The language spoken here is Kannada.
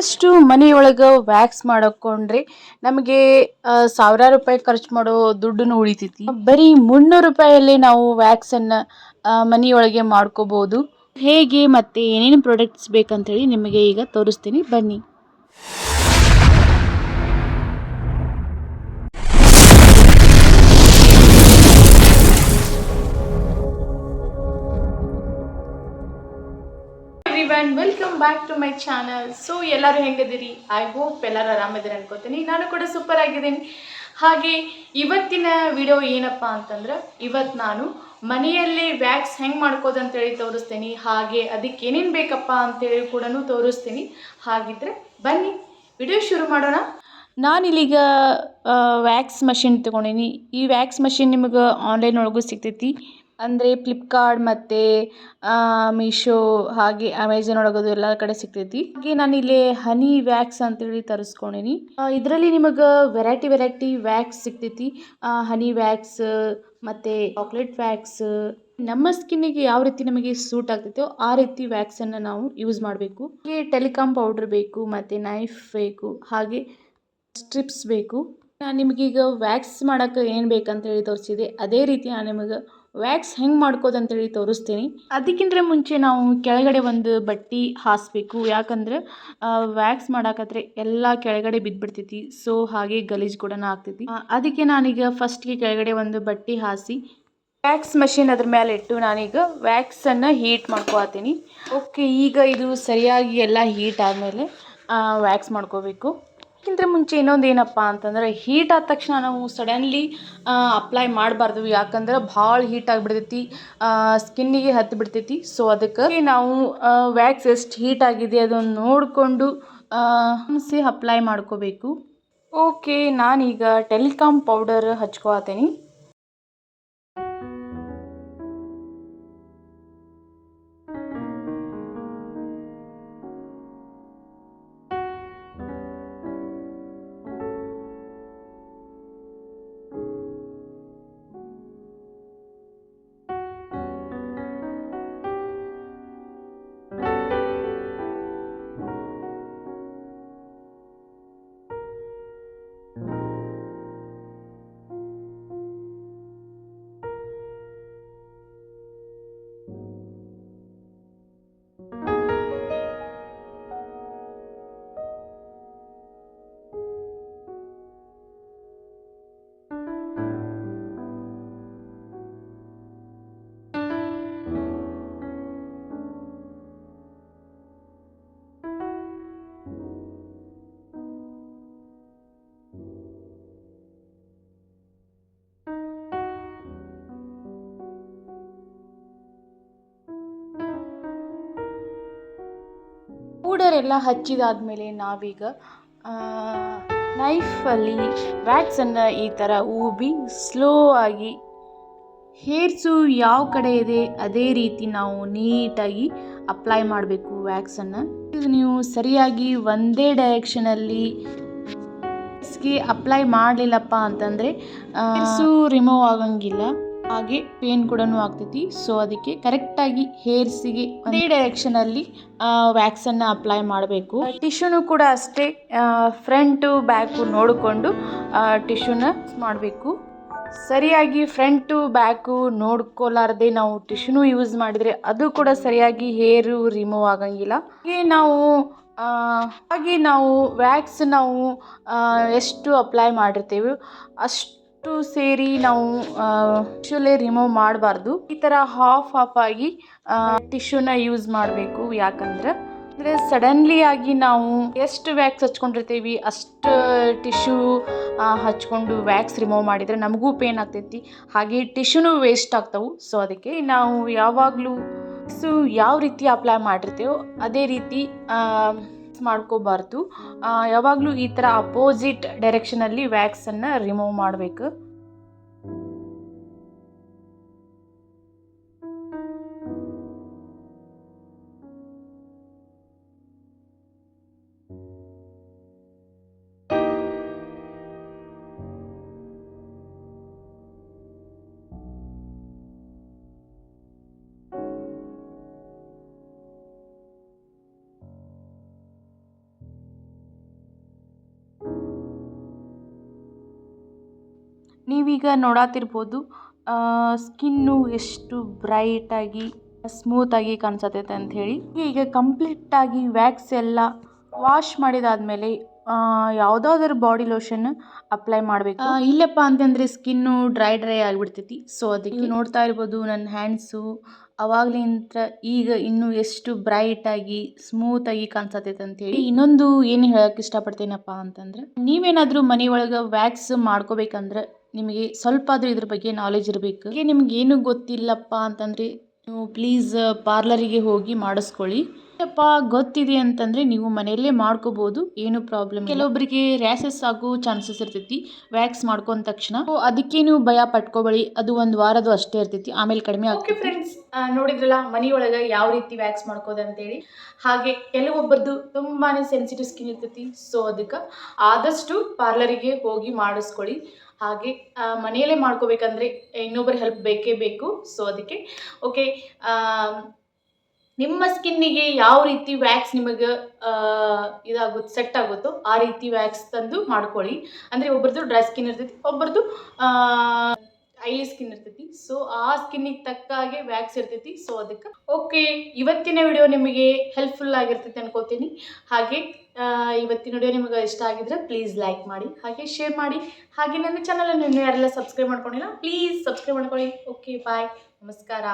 ಇನ್ನಷ್ಟು ಮನೆಯೊಳಗೆ ವ್ಯಾಕ್ಸ್ ಮಾಡಕೊಂಡ್ರೆ ನಮಗೆ ಸಾವಿರಾರು ರೂಪಾಯಿ ಖರ್ಚು ಮಾಡೋ ದುಡ್ಡನ್ನು ಉಳಿತೈತಿ. ಬರೀ ಮುನ್ನೂರು ರೂಪಾಯಲ್ಲಿ ನಾವು ವ್ಯಾಕ್ಸನ್ನು ಮನೆಯೊಳಗೆ ಮಾಡ್ಕೋಬೋದು. ಹೇಗೆ ಮತ್ತು ಏನೇನು ಪ್ರಾಡಕ್ಟ್ಸ್ ಬೇಕಂತೇಳಿ ನಿಮಗೆ ಈಗ ತೋರಿಸ್ತೀನಿ. ಬನ್ನಿ. Everyone welcome back to my channel so ಎಲ್ಲರೂ ಹೆಂಗದಿರಿ ಐ ಹೋಪ್ ಎಲ್ಲರೂ ಆರಾಮಿದ್ದೀರಿ ಅನ್ಕೋತೀನಿ. ನಾನು ಕೂಡ ಸೂಪರ್ ಆಗಿದ್ದೀನಿ. ಹಾಗೆ, ಇವತ್ತಿನ ವಿಡಿಯೋ ಏನಪ್ಪ ಅಂತಂದ್ರೆ ಇವತ್ತು ನಾನು ಮನೆಯಲ್ಲೇ ವ್ಯಾಕ್ಸ್ ಹೆಂಗೆ ಮಾಡ್ಕೋದು ಅಂತೇಳಿ ತೋರಿಸ್ತೀನಿ. ಹಾಗೆ, ಅದಕ್ಕೆ ಏನೇನು ಬೇಕಪ್ಪ ಅಂತೇಳಿ ಕೂಡ ತೋರಿಸ್ತೀನಿ. ಹಾಗಿದ್ರೆ ಬನ್ನಿ ವಿಡಿಯೋ ಶುರು ಮಾಡೋಣ. ನಾನಿಲ್ಲೀಗ ವ್ಯಾಕ್ಸ್ ಮಷಿನ್ ತೊಗೊಂಡೀನಿ. ಈ ವ್ಯಾಕ್ಸ್ ಮಷಿನ್ ನಿಮಗೆ ಆನ್ಲೈನ್ ಒಳಗೂ ಸಿಗ್ತೈತಿ. ಅಂದರೆ ಫ್ಲಿಪ್ಕಾರ್ಟ್ ಮತ್ತು ಮೀಶೋ ಹಾಗೆ ಅಮೆಝಾನ್ ಒಳಗದು ಎಲ್ಲ ಕಡೆ ಸಿಗ್ತೈತಿ. ಹಾಗೆ ನಾನಿಲ್ಲಿ ಹನಿ ವ್ಯಾಕ್ಸ್ ಅಂತೇಳಿ ತರಿಸ್ಕೊಂಡೀನಿ. ಇದರಲ್ಲಿ ನಿಮಗೆ ವೆರೈಟಿ ವೆರೈಟಿ ವ್ಯಾಕ್ಸ್ ಸಿಗ್ತೈತಿ. ಹನಿ ವ್ಯಾಕ್ಸ್ ಮತ್ತು ಚಾಕ್ಲೇಟ್ ವ್ಯಾಕ್ಸ್ ನಮ್ಮ ಸ್ಕಿನ್ನಿಗೆ ಯಾವ ರೀತಿ ನಮಗೆ ಸೂಟ್ ಆಗ್ತೈತೋ ಆ ರೀತಿ ವ್ಯಾಕ್ಸನ್ನು ನಾವು ಯೂಸ್ ಮಾಡಬೇಕು. ಹಾಗೆ ಟೆಲಿಕಾಮ್ ಪೌಡ್ರ್ ಬೇಕು, ಮತ್ತು ನೈಫ್ ಬೇಕು, ಹಾಗೆ ಸ್ಟ್ರಿಪ್ಸ್ ಬೇಕು. ನಾನು ನಿಮಗೀಗ ವ್ಯಾಕ್ಸ್ ಮಾಡೋಕ್ಕೆ ಏನು ಬೇಕಂತೇಳಿ ತೋರಿಸಿದೆ. ಅದೇ ರೀತಿ ನಾನು ನಿಮಗೆ ವ್ಯಾಕ್ಸ್ ಹೆಂಗೆ ಮಾಡ್ಕೋದು ಅಂತೇಳಿ ತೋರಿಸ್ತೀನಿ. ಅದಕ್ಕಿಂತ ಮುಂಚೆ ನಾವು ಕೆಳಗಡೆ ಒಂದು ಬಟ್ಟೆ ಹಾಸಬೇಕು. ಯಾಕಂದ್ರೆ ವ್ಯಾಕ್ಸ್ ಮಾಡಾಕತ್ರೆ ಎಲ್ಲ ಕೆಳಗಡೆ ಬಿದ್ದುಬಿಡ್ತೈತಿ ಸೊ ಹಾಗೆ ಗಲೀಜು ಕೂಡ ಆಗ್ತೈತಿ. ಅದಕ್ಕೆ ನಾನೀಗ ಫಸ್ಟ್ಗೆ ಕೆಳಗಡೆ ಒಂದು ಬಟ್ಟೆ ಹಾಸಿ ವ್ಯಾಕ್ಸ್ ಮಷಿನ್ ಅದ್ರ ಮೇಲೆ ಇಟ್ಟು ನಾನೀಗ ವ್ಯಾಕ್ಸನ್ನು ಹೀಟ್ ಮಾಡ್ಕೊತೀನಿ ಓಕೆ ಈಗ ಇದು ಸರಿಯಾಗಿ ಎಲ್ಲ ಹೀಟ್ ಆದಮೇಲೆ ವ್ಯಾಕ್ಸ್ ಮಾಡ್ಕೋಬೇಕು. ಅದಕ್ಕಿಂತ ಮುಂಚೆ ಇನ್ನೊಂದು ಏನಪ್ಪ ಅಂತಂದ್ರೆ ಹೀಟ್ ಆದ ತಕ್ಷಣ ನಾವು ಸಡನ್ಲಿ ಅಪ್ಲೈ ಮಾಡಬಾರ್ದು. ಯಾಕಂದ್ರೆ ಭಾಳ ಹೀಟ್ ಆಗಿಬಿಡ್ತೈತಿ ಸ್ಕಿನ್ನಿಗೆ ಹತ್ತಿ ಬಿಡ್ತೈತಿ. ಸೊ ಅದಕ್ಕೆ ನಾವು ವ್ಯಾಕ್ಸ್ ಎಷ್ಟು ಹೀಟ್ ಆಗಿದೆ ಅದನ್ನು ನೋಡಿಕೊಂಡು ಅಪ್ಲೈ ಮಾಡ್ಕೋಬೇಕು. ಓಕೆ ನಾನೀಗ ಟೆಲಿಕಾಮ್ ಪೌಡರ್ ಹಚ್ಕೋತೀನಿ ಪೌಡರ್ ಎಲ್ಲ ಹಚ್ಚಿದಾದಮೇಲೆ ನಾವೀಗ ನೈಫಲ್ಲಿ ವ್ಯಾಕ್ಸನ್ನು ಈ ಥರ ಊಬಿ ಸ್ಲೋ ಆಗಿ ಹೇರ್ಸು ಯಾವ ಕಡೆ ಇದೆ ಅದೇ ರೀತಿ ನಾವು ನೀಟಾಗಿ ಅಪ್ಲೈ ಮಾಡಬೇಕು ವ್ಯಾಕ್ಸನ್ನು ನೀವು ಸರಿಯಾಗಿ ಒಂದೇ ಡೈರೆಕ್ಷನಲ್ಲಿ ಅಪ್ಲೈ ಮಾಡಲಿಲ್ಲಪ್ಪ ಅಂತಂದರೆ ಸೂ ರಿಮೂವ್ ಆಗಂಗಿಲ್ಲ. ಹಾಗೆ ಪೇನ್ ಕೂಡ ಆಗ್ತೈತಿ. ಸೊ ಅದಕ್ಕೆ ಕರೆಕ್ಟಾಗಿ ಹೇರ್ಸಿಗೆ ಒಂದೇ ಡೈರೆಕ್ಷನಲ್ಲಿ ವ್ಯಾಕ್ಸನ್ನು ಅಪ್ಲೈ ಮಾಡಬೇಕು. ಟಿಶ್ಯೂನು ಕೂಡ ಅಷ್ಟೇ ಫ್ರಂಟು ಬ್ಯಾಕು ನೋಡಿಕೊಂಡು ಟಿಶ್ಯೂನ ಮಾಡಬೇಕು. ಸರಿಯಾಗಿ ಫ್ರಂಟು ಬ್ಯಾಕು ನೋಡ್ಕೊಲಾರ್ದೆ ನಾವು ಟಿಶ್ಯೂನು ಯೂಸ್ ಮಾಡಿದರೆ ಅದು ಕೂಡ ಸರಿಯಾಗಿ ಹೇರು ರಿಮೂವ್ ಆಗಂಗಿಲ್ಲ. ಹಾಗೆ ನಾವು ಹಾಗೆ ನಾವು ವ್ಯಾಕ್ಸ್ ನಾವು ಎಷ್ಟು ಅಪ್ಲೈ ಮಾಡಿರ್ತೇವೆ ಅಷ್ಟು ಸೇರಿ ನಾವು ಟಿಶ್ಯೂಲೇ ರಿಮೂವ್ ಮಾಡಬಾರ್ದು. ಈ ಥರ ಹಾಫ್ ಹಾಫ್ ಆಗಿ ಟಿಶ್ಯೂನ ಯೂಸ್ ಮಾಡಬೇಕು. ಯಾಕಂದ್ರೆ, ಅಂದರೆ ಸಡನ್ಲಿ ಆಗಿ ನಾವು ಎಷ್ಟು ವ್ಯಾಕ್ಸ್ ಹಚ್ಕೊಂಡಿರ್ತೀವಿ, ಅಷ್ಟು ಟಿಶ್ಯೂ ಹಚ್ಕೊಂಡು ವ್ಯಾಕ್ಸ್ ರಿಮೂವ್ ಮಾಡಿದರೆ ನಮಗೂ ಪೇನ್ ಆಗ್ತೈತಿ. ಹಾಗೆ ಟಿಶ್ಯೂನು ವೇಸ್ಟ್ ಆಗ್ತವೆ. ಸೊ ಅದಕ್ಕೆ ನಾವು ಯಾವಾಗಲೂ ಸೊ ಯಾವ ರೀತಿ ಅಪ್ಲೈ ಮಾಡಿರ್ತೇವೋ, ಅದೇ ರೀತಿ ಮಾಡ್ಕೋಬಾರ್ದು. ಯಾವಾಗಲೂ ಈ ಥರ ಅಪೋಸಿಟ್ ಡೈರೆಕ್ಷನಲ್ಲಿ ವ್ಯಾಕ್ಸನ್ನು ರಿಮೂವ್ ಮಾಡಬೇಕು. ನೀವೀಗ ನೋಡಾತಿರ್ಬೋದು ಸ್ಕಿನ್ನು ಎಷ್ಟು ಬ್ರೈಟಾಗಿ ಸ್ಮೂತಾಗಿ ಕಾಣಿಸತೈತೆ ಅಂತ ಹೇಳಿ. ಈಗ ಕಂಪ್ಲೀಟಾಗಿ ವ್ಯಾಕ್ಸ್ ಎಲ್ಲ ವಾಶ್ ಮಾಡಿದಾದ್ಮೇಲೆ ಯಾವುದಾದ್ರೂ ಬಾಡಿ ಲೋಷನ್ ಅಪ್ಲೈ ಮಾಡಬೇಕು. ಇಲ್ಲಪ್ಪ ಅಂತಂದರೆ ಸ್ಕಿನ್ನು ಡ್ರೈ ಡ್ರೈ ಆಗಿಬಿಡ್ತೈತಿ. ಸೊ ಅದಕ್ಕೆ ನೋಡ್ತಾ ಇರ್ಬೋದು ನನ್ನ ಹ್ಯಾಂಡ್ಸು. ಅವಾಗಲಿಂತ ಈಗ ಇನ್ನೂ ಎಷ್ಟು ಬ್ರೈಟಾಗಿ ಸ್ಮೂತಾಗಿ ಕಾಣಿಸತೈತೆ ಅಂತೇಳಿ ಇನ್ನೊಂದು ಏನು ಹೇಳೋಕ್ಕೆ ಇಷ್ಟಪಡ್ತೀನಪ್ಪ ಅಂತಂದ್ರೆ ನೀವೇನಾದರೂ ಮನೆಯೊಳಗೆ ವ್ಯಾಕ್ಸ್ ಮಾಡ್ಕೋಬೇಕಂದ್ರೆ ನಿಮಗೆ ಸ್ವಲ್ಪ ಆದರೂ ಇದ್ರ ಬಗ್ಗೆ ನಾಲೆಜ್ ಇರಬೇಕು. ನಿಮ್ಗೆ ಏನು ಗೊತ್ತಿಲ್ಲಪ್ಪ ಅಂತಂದರೆ ನೀವು ಪ್ಲೀಸ್ ಪಾರ್ಲರಿಗೆ ಹೋಗಿ ಮಾಡಿಸ್ಕೊಳ್ಳಿ. ಅಪ್ಪ ಗೊತ್ತಿದೆ ಅಂತಂದರೆ ನೀವು ಮನೆಯಲ್ಲೇ ಮಾಡ್ಕೋಬೋದು ಏನು ಪ್ರಾಬ್ಲಮ್ ಕೆಲವೊಬ್ಬರಿಗೆ ರ್ಯಾಸಸ್ ಆಗೋ ಚಾನ್ಸಸ್ ಇರ್ತೈತಿ ವ್ಯಾಕ್ಸ್ ಮಾಡ್ಕೊಂಡ ತಕ್ಷಣ. ಅದಕ್ಕೆ ನೀವು ಭಯ ಪಟ್ಕೋಬೇಡಿ ಅದು ಒಂದು ವಾರದು ಅಷ್ಟೇ ಇರ್ತೈತಿ ಆಮೇಲೆ ಕಡಿಮೆ ಓಕೆ ಫ್ರೆಂಡ್ಸ್ ನೋಡಿದ್ರಲ್ಲ ಮನೆಯೊಳಗೆ ಯಾವ ರೀತಿ ವ್ಯಾಕ್ಸ್ ಮಾಡ್ಕೋದು ಅಂತೇಳಿ? ಹಾಗೆ ಕೆಲವೊಬ್ಬರದ್ದು ತುಂಬಾ ಸೆನ್ಸಿಟಿವ್ ಸ್ಕಿನ್ ಇರ್ತೈತಿ ಸೊ ಅದಕ್ಕೆ ಆದಷ್ಟು ಪಾರ್ಲರಿಗೆ ಹೋಗಿ ಮಾಡಿಸ್ಕೊಳ್ಳಿ. ಹಾಗೆ ಮನೆಯಲ್ಲೇ ಮಾಡ್ಕೋಬೇಕಂದ್ರೆ ಇನ್ನೊಬ್ಬರ ಹೆಲ್ಪ್ ಬೇಕೇ ಬೇಕು ಸೊ ಅದಕ್ಕೆ ಓಕೆ ನಿಮ್ಮ ಸ್ಕಿನ್ನಿಗೆ ಯಾವ ರೀತಿ ವ್ಯಾಕ್ಸ್ ನಿಮಗೆ ಇದಾಗುತ್ತೆ ಸೆಟ್ ಆಗುತ್ತೋ ಆ ರೀತಿ ವ್ಯಾಕ್ಸ್ ತಂದು ಮಾಡ್ಕೊಳ್ಳಿ. ಅಂದರೆ ಒಬ್ಬರದು ಡ್ರೈ ಸ್ಕಿನ್ ಇರ್ತೈತಿ ಒಬ್ಬರದ್ದು ಐಲಿ ಸ್ಕಿನ್ ಇರ್ತೈತಿ. ಸೊ ಆ ಸ್ಕಿನ್ನಿಗೆ ತಕ್ಕ ಹಾಗೆ ವ್ಯಾಕ್ಸ್ ಇರ್ತೈತಿ. ಸೊ ಅದಕ್ಕೆ ಓಕೆ ಇವತ್ತಿನ ವಿಡಿಯೋ ನಿಮಗೆ ಹೆಲ್ಪ್ಫುಲ್ ಆಗಿರ್ತೈತಿ ಅನ್ಕೋತೀನಿ. ಹಾಗೆ ಇವತ್ತಿನ ವಿಡಿಯೋ ನಿಮಗೆ ಇಷ್ಟ ಆಗಿದ್ರೆ ಪ್ಲೀಸ್ ಲೈಕ್ ಮಾಡಿ, ಹಾಗೆ ಶೇರ್ ಮಾಡಿ. ಹಾಗೆ ನನ್ನ ಚಾನಲನ್ನು ಇನ್ನೂ ಯಾರೆಲ್ಲ ಸಬ್ಸ್ಕ್ರೈಬ್ ಮಾಡ್ಕೊಂಡಿಲ್ಲ ಪ್ಲೀಸ್ ಸಬ್ಸ್ಕ್ರೈಬ್ ಮಾಡ್ಕೊಳ್ಳಿ. ಓಕೆ ಬಾಯ್ ನಮಸ್ಕಾರ.